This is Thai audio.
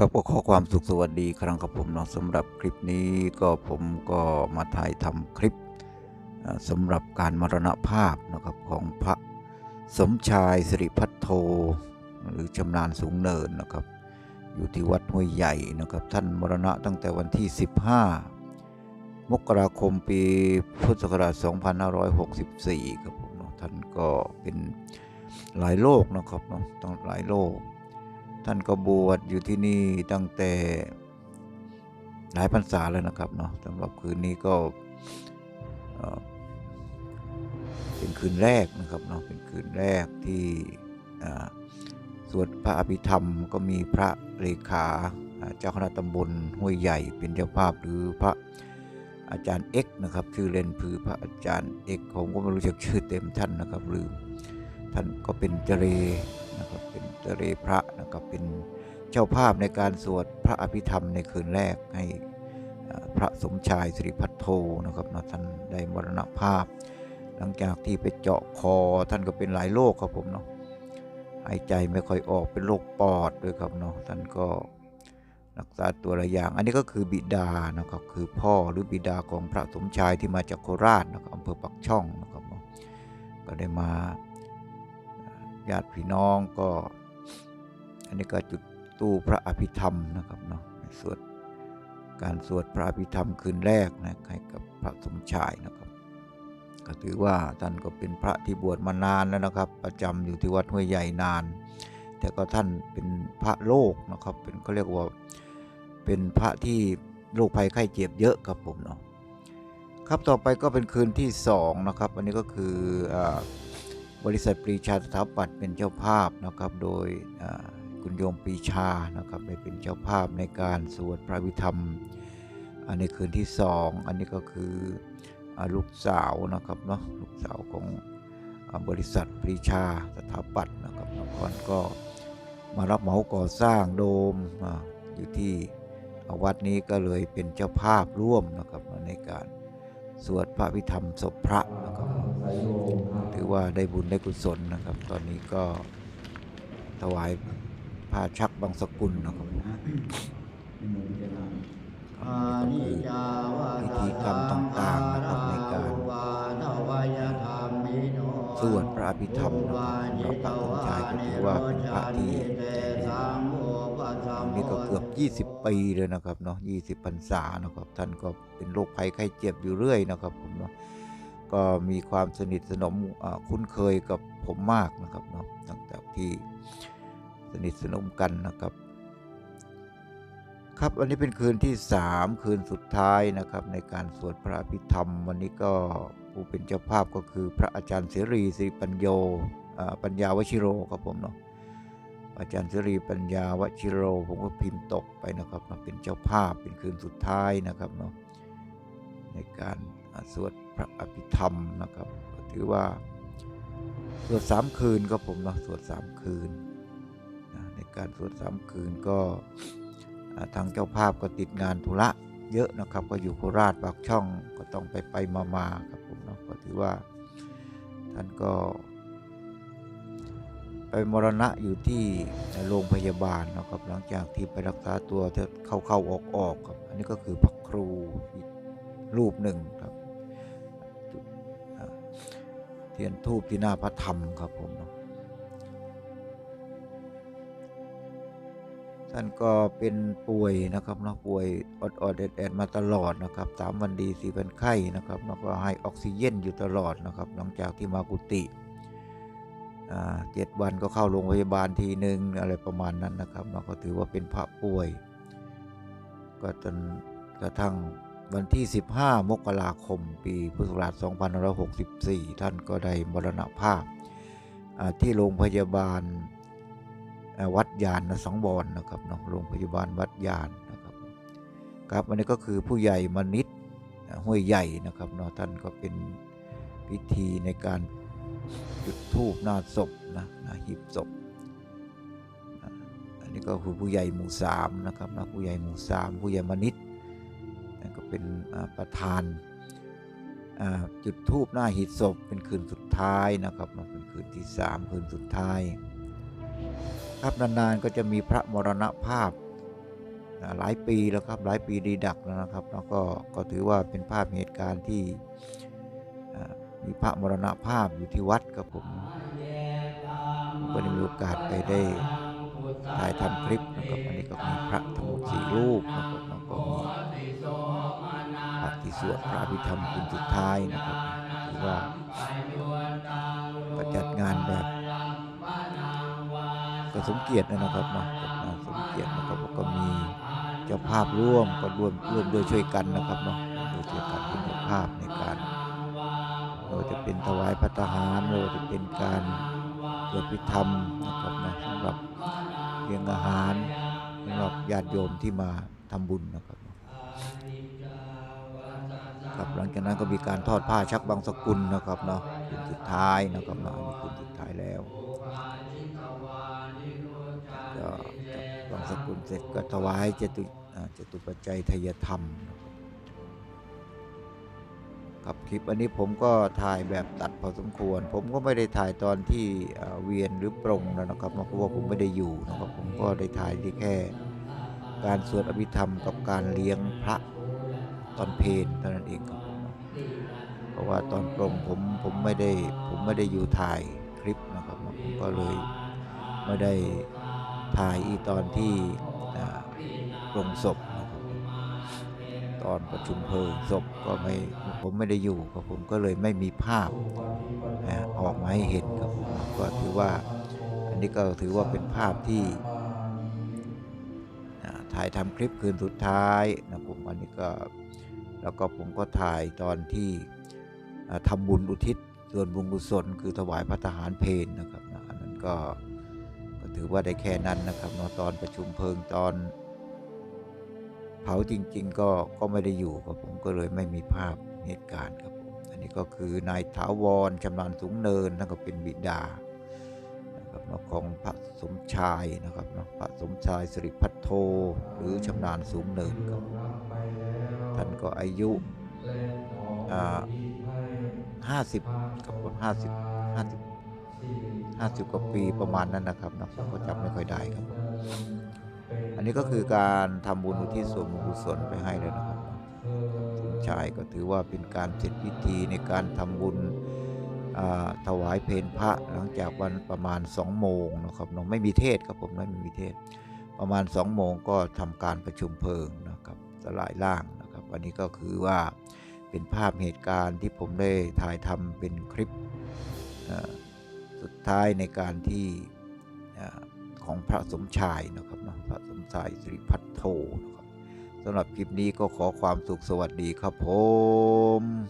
ครับก็ขอความสุขสวัสดีครั้งครับผมเนาะสำหรับคลิปนี้ก็ผมก็มาถ่ายทำคลิปอ่าสำหรับการมรณภาพนะครับของพระสมชายสิริพัทโท หรือชำนาญสูงเนินนะครับ อยู่ที่วัดห้วยใหญ่นะครับ ท่านมรณะตั้งแต่วันที่ 15 มกราคมปีพุทธศักราช 2564 ครับผมเนาะท่านก็เป็นหลายโลกนะครับเนาะต้องหลายโลก ท่านก็บวชอยู่ที่นี่ตั้งแต่หลายพรรษาแล้วนะครับเนาะสำหรับคืนนี้ก็เป็นคืนแรกนะครับเนาะเป็นคืนแรกที่สวดพระอภิธรรมก็มีพระเลขาเจ้าคณะตำบลห้วยใหญ่เป็นเจ้าภาพหรือพระอาจารย์เอกนะครับชื่อเล่นคือพระอาจารย์เอกผมก็ไม่รู้จักชื่อเต็มท่านนะครับลืมท่านก็เป็นเจเรนะครับเป็น เจเรพระนะครับเป็นเจ้าภาพในการสวดพระอภิธรรมในคืนแรกให้พระสมชายสิริพัทโทนะครับนะท่านได้มรณภาพ หลังจากที่ไปเจาะคอท่านก็เป็นหลายโรคครับผมเนาะหายใจไม่ค่อยออกเป็นโรคปอดด้วยครับเนาะท่านก็รักษาตัวหลายอย่าง อันนี้ก็คือบิดานะครับคือพ่อหรือบิดาของพระสมชายที่มาจากโคราชนะครับอำเภอปักช่องนะครับเนาะก็ได้มาญาติพี่น้องก็ อันนี้ก็จุดตู้พระอภิธรรมนะครับเนาะสวดการสวดพระอภิธรรมคืนแรกนะให้กับพระสมชายนะครับ ก็ถือว่าท่านก็เป็นพระที่บวชมานานแล้วนะครับ ประจำอยู่ที่วัดห้วยใหญ่นาน แต่ก็ท่านเป็นพระโลกนะครับ เป็นเขาเรียกว่าเป็นพระที่โรคภัยไข้เจ็บเยอะครับผมเนาะครับต่อไปก็เป็นคืนที่สองนะครับ อันนี้ก็คืออบริษัทปรีชาสถาปัตย์เป็นเจ้าภาพนะครับ โดยอ คุณโยมปรีชานะครับได้เป็นเจ้าภาพในการสวดพระวิธรรมอ่าในคืนที่สองอันนี้ก็คืออลูกสาวนะครับเนาะลูกสาวของอบริษัทปรีชาสถาปัตย์นะครับแล้วก่อนก็มารับเหมาก่อสร้างโดมออยู่ที่วัดนี้ก็เลยเป็นเจ้าภาพร่วมนะครับในการสวดพระวิธรรมศพพระนะครับถือว่าได้บุญได้กุศลนะครับ ตอนนี้ก็ถวาย ผ้าชักบางสกุลนะครับอานิจาวพิธีกรรมต่างๆนะครับในการวานวายธรรมิโนสวดพระอภิธรรมนะครับสำหรับพระสมชายก็ถือว่าเป็นพระที่อันนี้ก็เกือบ 20 ปีเลยนะครับเนาะ20พรรษานะครับ ท่านก็เป็นโรคภัยไข้เจ็บอยู่เรื่อยนะครับผมเนาะก็มีความสนิทสนมอ่าคุ้นเคยกับผมมากนะครับเนาะตั้งแต่ที่ สนิทสนมกันนะครับ ครับวันนี้เป็นคืนที่ 3 คืนสุดท้ายนะครับ ในการสวดพระอภิธรรม วันนี้ก็ผู้เป็นเจ้าภาพก็คือพระอาจารย์เสรีสิริปัญโยปัญญาวชิโรครับผมเนาะอาจารย์เสรีปัญญาวชิโร ผมก็พิมพ์ตกไปนะครับมาเป็นเจ้าภาพเป็นคืนสุดท้ายนะครับเนาะในการสวดพระอภิธรรมนะครับ ถือว่าสวดสามคืนครับผมเนาะสวดสามคืน การสวดสามคืนก็ทางเจ้าภาพก็ติดงานธุระเยอะนะครับ ก็อยู่โคราชปากช่องก็ต้องไปไปมามาๆครับผมเนาะก็ถือว่าท่านก็ไปมรณะอยู่ที่โรงพยาบาลนะครับ หลังจากที่ไปรักษาตัวเข้าเข้าออกออกครับ อันนี้ก็คือพระครูอีกรูปหนึ่งครับ เทียนทูปที่หน้าพระธรรมครับผมเนาะ ท่านก็เป็นป่วยนะครับเนาะป่วยอดอดๆแอดแอดๆมาตลอดนะครับสามวันดีสี่วันไข้นะครับแล้วก็ให้ออกซิเจนอยู่ตลอดนะครับหลังจากที่มากุฏิเจ็ดวันก็เข้าโรงพยาบาลทีหนึ่งอะไรประมาณนั้นนะครับเราก็ถือว่าเป็นพระป่วย ก็จนกระทั่งวันที่ 15 มกราคม ปีพุทธศักราช2564 ท่านก็ได้มรณภาพที่โรงพยาบาล วัดยานสังวรนะครับเนาะโรงพยาบาลวัดยานนะครับครับอันนี้ก็คือผู้ใหญ่มนิตห้วยใหญ่นะครับเนาะท่านก็เป็นพิธีในการจุดธูปหน้าศพนะหน้าหีบศพอันนี้ก็คือผู้ใหญ่หมู่สามนะครับนะผู้ใหญ่หมู่สามผู้ใหญ่มนิตนั่นก็เป็นประธานจุดธูปหน้าหีบศพเป็นคืนสุดท้ายนะครับเป็นคืนที่สามคืนสุดท้าย ครับนานๆก็จะมีพระมรณภาพหลายปีแล้วครับหลายปีดีดักแล้วนะครับ แล้วก็ก็ถือว่าเป็นภาพเหตุการณ์ที่มีพระมรณภาพอยู่ที่วัดครับผมก็ได้มีโอกาสไปได้ถ่ายทำคลิปนะครับวันนี้ก็มีพระทั้งหมดสี่รูปนะครับแล้วก็มีพระที่สวดพระอภิธรรมคืนสุดท้ายนะครับถือว่าก็จัดงานแบบ ก็สมเกียรตินะครับเนาะสมเกียรตินะครับแล้วก็มีเจ้าภาพร่วมก็ร่วมร่วมด้วยช่วยกันนะครับเนาะร่วมด้วยช่วยกันเป็นเจ้าภาพในการไม่ว่าจะเป็นถวายพระทหารไม่ว่าจะเป็นการสวดพิธรรมนะครับนะสำหรับเลี้ยงอาหารสำหรับญาติโยมที่มาทำบุญนะครับครับหลังจากนั้นก็มีการทอดผ้าชักบางสกุลนะครับเนาะคืนสุดท้ายนะครับเนาะอันนี้คืนสุดท้ายแล้ว เสร็จก็ถวายเจตุจตุปัจจัยทายธรรมครับคลิปอันนี้ผมก็ถ่ายแบบตัดพอสมควร ผมก็ไม่ได้ถ่ายตอนที่เวียนหรือปรงนะครับเพราะว่าผมไม่ได้อยู่นะครับผมก็ได้ถ่ายที่แค่ การสวดอภิธรรมกับการเลี้ยงพระตอนเพลเท่านั้นเองครับเพราะว่าตอนปรงผมผมไม่ได้ผมไม่ได้อยู่ถ่ายคลิปนะครับผมก็เลยไม่ได้ ถ่ายอีตอนที่อ่าปรงศพนะครับตอนประชุมเพลิงศพก็ไม่ผมไม่ได้อยู่ครับผมก็เลยไม่มีภาพอออกมาให้เห็นครับผมก็ถือว่าอันนี้ก็ถือว่าเป็นภาพที่ถ่ายทำคลิปคืนสุดท้ายนะผมอันนี้ก็แล้วก็ผมก็ถ่ายตอนที่ทำบุญอุทิศส่วนบุญกุศลคือถวายพระทหารเพลนะครับนะอันนั้นก็ ถือว่าได้แค่นั้นนะครับเนาะตอนประชุมเพลิงตอน เผาจริง ๆ ก็ก็ไม่ได้อยู่ครับผมก็เลยไม่มีภาพเหตุการณ์ครับผมอันนี้ก็คือนายถาวรชำนาญสูงเนินนั่นก็เป็นบิดานะครับเนาะของพระสมชายนะครับเนาะพระสมชายสิริพัทโทหรือชำนาญสูงเนินครับท่านก็อายุห้าสิบกับห้าสิบห้าสิบ ห้าสิบกว่าปีประมาณนั้นนะครับนะผมก็จำไม่ค่อยได้ครับ อันนี้ก็คือการทำบุญอุทิศส่วนบุญกุศลไปให้เลยนะครับสมชายก็ถือว่าเป็นการเสร็จพิธีในการทำบุญอ่าถวายเพลพระหลังจากวันประมาณ2โมงนะครับเนาะไม่มีเทศครับผมไม่มีเทศ ประมาณ2โมงก็ทำการประชุมเพลิงนะครับสลายร่างนะครับ อันนี้ก็คือว่าเป็นภาพเหตุการณ์ที่ผมได้ถ่ายทำเป็นคลิปอ่า สุดท้ายในการที่ของพระสมชายนะครับนะพระสมชายสิริพัฒโทนะครับสำหรับคลิปนี้ก็ขอความสุขสวัสดีครับผม